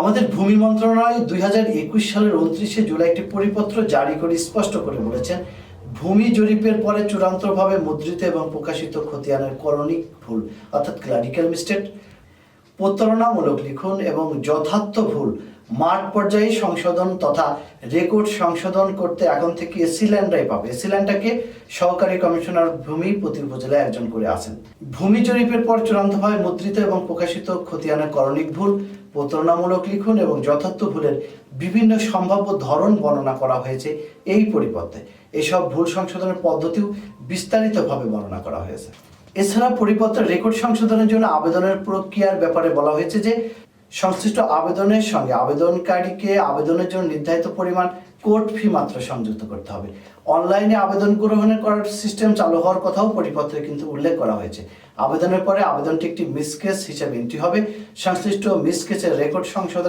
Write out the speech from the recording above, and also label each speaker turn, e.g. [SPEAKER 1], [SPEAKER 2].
[SPEAKER 1] আমাদের ভূমি মন্ত্রণালয় দুই হাজার একুশ সালের উনত্রিশে জুলাই একটি পরিপত্র জারি করে স্পষ্ট করে বলেছেন, ভূমি জরিপের পরে চূড়ান্তভাবে মুদ্রিত এবং প্রকাশিত খতিয়ানের করণিক ভুল, অর্থাৎ ক্লারিক্যাল মিস্টেক প্রতারণামূলক লিখন এবং যথার্থ ভুল মাঠ পর্যায়ে সংশোধন তথা রেকর্ড সংশোধন করতে এখন থেকে এসিল্যান্ডরাই পাবে। এসিল্যান্ডটাকে সহকারী কমিশনার ভূমি প্রতি উপজেলায় একজন করে আছেন ভূমি জরিপের পর চূড়ান্তভাবে মুদ্রিত এবং প্রকাশিত খতিয়ানের করণিক ভুল, প্রতারণামূলক লিখন এবং যথার্থ ভুলের বিভিন্ন সম্ভাব্য ধরন বর্ণনা করা হয়েছে এই পরিপত্রে এসব ভুল সংশোধনের পদ্ধতিও বিস্তারিতভাবে বর্ণনা করা হয়েছে। এছাড়া পরিপত্রের রেকর্ড সংশোধনের জন্য আবেদনের প্রক্রিয়ার ব্যাপারে বলা হয়েছে যে সংশ্লিষ্ট আবেদনের সঙ্গে আবেদনকারীকে আবেদনের জন্য নির্ধারিত পরিমাণ কোর্ট ফি মাত্র সংযুক্ত করতে হবে। অনলাইনে আবেদন গ্রহণের করার সিস্টেম চালু হওয়ার কথাও পরিপত্রে কিন্তু উল্লেখ করা হয়েছে। আবেদনের পরে আবেদনটি একটি মিসকেস হিসেবে এন্ট্রি হবে। সংশ্লিষ্ট মিসকেসের রেকর্ড সংশোধন